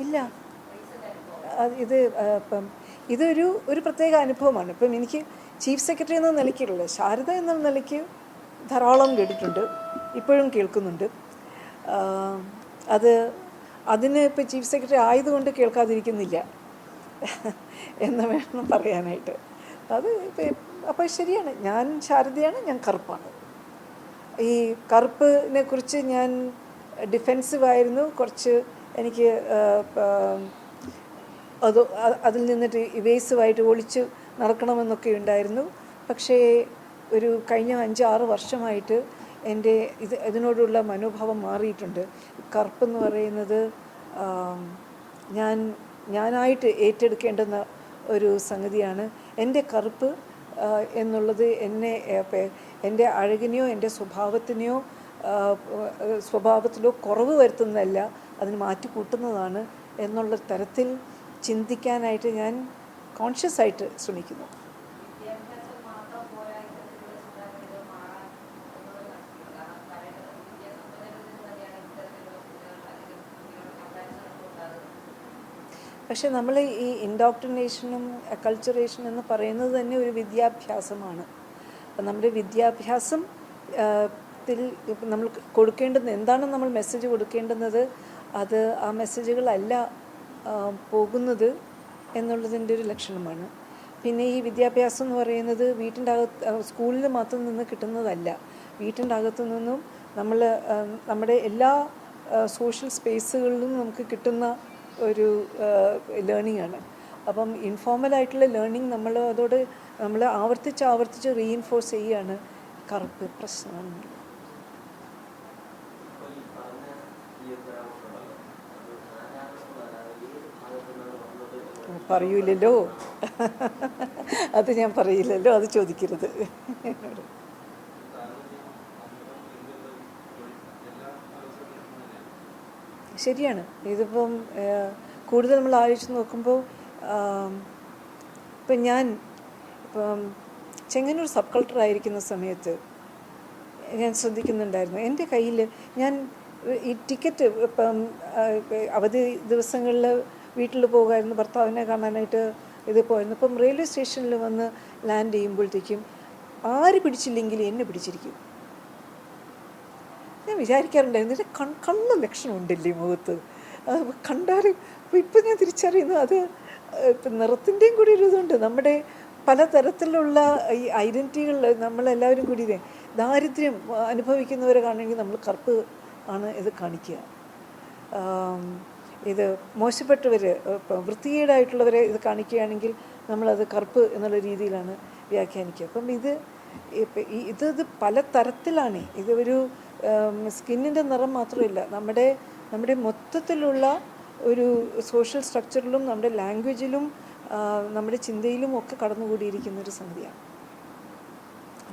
ഇല്ല. ഇത് ഇപ്പം ഇതൊരു ഒരു പ്രത്യേക അനുഭവമാണ്. ഇപ്പം എനിക്ക് ചീഫ് സെക്രട്ടറി എന്ന നിലയ്ക്കുള്ള ശാരദ എന്ന നിലയ്ക്ക് ധാരാളം കേട്ടിട്ടുണ്ട്. ഇപ്പോഴും കേൾക്കുന്നുണ്ട്. അത് അതിന് ഇപ്പം ചീഫ് സെക്രട്ടറി ആയതുകൊണ്ട് കേൾക്കാതിരിക്കുന്നില്ല എന്ന് വേണം പറയാനായിട്ട്. അത് അപ്പോൾ ശരിയാണ്. ഞാൻ ശാരദയാണ് ഞാൻ കറുപ്പാണ്. ഈ കറുപ്പിനെ കുറിച്ച് ഞാൻ ഡിഫെൻസീവായിരുന്നു കുറച്ച് എനിക്ക് അത് അതിൽ നിന്നിട്ട് ഇവേസീവായിട്ട് ഒളിച്ച് നടക്കണമെന്നൊക്കെ ഉണ്ടായിരുന്നു. പക്ഷേ ഒരു കഴിഞ്ഞ അഞ്ച് ആറ് വർഷമായിട്ട് എന്റെ ഇത് ഇതിനോടുള്ള മനോഭാവം മാറിയിട്ടുണ്ട്. കറുപ്പെന്ന് പറയുന്നത് ഞാൻ ഞാനായിട്ട് ഏറ്റെടുക്കേണ്ടുന്ന ഒരു സംഗതിയാണ്. എന്റെ കറുപ്പ് എന്നുള്ളത് എന്നെ എന്റെ അഴകിനെയോ എന്റെ സ്വഭാവത്തിനെയോ സ്വഭാവത്തിലോ കുറവ് വരുത്തുന്നതല്ല. അതിന് മാറ്റി കൂട്ടുന്നതാണ് എന്നുള്ള തരത്തിൽ ചിന്തിക്കാനായിട്ട് ഞാൻ കോൺഷ്യസ് ആയിട്ട് ശ്രമിക്കുന്നു. പക്ഷെ നമ്മൾ ഈ ഇൻഡോക്ട്രിനേഷനും അക്കൾച്ചറേഷനും എന്ന് പറയുന്നത് തന്നെ ഒരു വിദ്യാഭ്യാസമാണ്. അപ്പം നമ്മുടെ വിദ്യാഭ്യാസം ത്തിൽ നമ്മൾ കൊടുക്കേണ്ടുന്ന എന്താണ് നമ്മൾ മെസ്സേജ് കൊടുക്കേണ്ടുന്നത് അത് ആ മെസ്സേജുകളല്ല പോകുന്നത് എന്നുള്ളതിന്റെ ഒരു ലക്ഷണമാണ്. പിന്നെ ഈ വിദ്യാഭ്യാസം എന്ന് പറയുന്നത് വീട്ടിന്റെ അകത്ത് സ്കൂളിൽ മാത്രം നിന്ന് കിട്ടുന്നതല്ല. വീട്ടിന്റെ അകത്തു നിന്നും നമ്മൾ നമ്മുടെ എല്ലാ സോഷ്യൽ സ്പേസുകളിലും നമുക്ക് കിട്ടുന്ന ഒരു ലേണിംഗ് ആണ് അപ്പം ഇൻഫോർമൽ ആയിട്ടുള്ള ലേണിംഗ് നമ്മൾ അതോട് നമ്മൾ ആവർത്തിച്ച് ആവർത്തിച്ച് റീഇൻഫോഴ്സ് ചെയ്യുകയാണ് കറുപ്പ് പ്രശ്നമാണ് ഈ പറയൂലല്ലോ. അത് ഞാൻ പറയില്ലല്ലോ അത് ചോദിക്കരുത്. ശരിയാണ്. ഇതിപ്പം കൂടുതൽ നമ്മൾ ആലോചിച്ച് നോക്കുമ്പോൾ ഇപ്പം ഞാൻ ഇപ്പം ചെങ്ങന്നൂർ സബ് കളക്ടർ ആയിരിക്കുന്ന സമയത്ത് ഞാൻ ശ്രദ്ധിക്കുന്നുണ്ടായിരുന്നു. എന്റെ കയ്യിൽ ഞാൻ ഈ ടിക്കറ്റ് ഇപ്പം അവധി ദിവസങ്ങളിൽ വീട്ടിൽ പോകുമായിരുന്നു ഭർത്താവിനെ കാണാനായിട്ട് ഇത് പോയിരുന്നു. ഇപ്പം റെയിൽവേ സ്റ്റേഷനിൽ വന്ന് ലാൻഡ് ചെയ്യുമ്പോഴത്തേക്കും ആര് പിടിച്ചില്ലെങ്കിൽ എന്നെ പിടിച്ചിരിക്കും. ഞാൻ വിചാരിക്കാറുണ്ടായിരുന്നു ഇതിന്റെ കൺ കണ്ണ ലക്ഷണമുണ്ടല്ലേ മുഖത്ത്? കണ്ടാൽ ഇപ്പം ഞാൻ തിരിച്ചറിയുന്നു അത് ഇപ്പം നിറത്തിന്റെയും കൂടി ഒരു ഇതുണ്ട്. നമ്മുടെ പലതരത്തിലുള്ള ഈ ഐഡന്റിറ്റികളിൽ നമ്മളെല്ലാവരും കൂടി ഇതേ ദാരിദ്ര്യം അനുഭവിക്കുന്നവരെ കാണണമെങ്കിൽ നമ്മൾ കറുപ്പ് ആണ് ഇത് കാണിക്കുക. ഇത് മോശപ്പെട്ടവർ വൃത്തികേടായിട്ടുള്ളവരെ ഇത് കാണിക്കുകയാണെങ്കിൽ നമ്മളത് കറുപ്പ് എന്നുള്ള രീതിയിലാണ് വ്യാഖ്യാനിക്കുക. അപ്പം ഇത് ഇത് ഇത് പല തരത്തിലാണ്. ഇത് ഒരു സ്കിന്നിന്റെ നിറം മാത്രമല്ല നമ്മുടെ നമ്മുടെ മൊത്തത്തിലുള്ള ഒരു സോഷ്യൽ സ്ട്രക്ചറിലും നമ്മുടെ ലാംഗ്വേജിലും നമ്മുടെ ചിന്തയിലും ഒക്കെ കടന്നുകൂടിയിരിക്കുന്ന ഒരു സംഗതിയാണ്.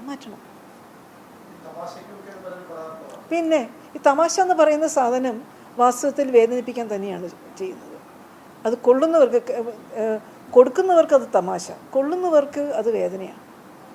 മാറ്റണം. പിന്നെ ഈ തമാശ എന്ന് പറയുന്ന സാധനം വാസ്തവത്തിൽ വേദനിപ്പിക്കാൻ തന്നെയാണ് ചെയ്യുന്നത്. അത് കൊള്ളുന്നവർക്ക് കൊടുക്കുന്നവർക്ക് അത് തമാശ. കൊള്ളുന്നവർക്ക് അത് വേദനയാണ്.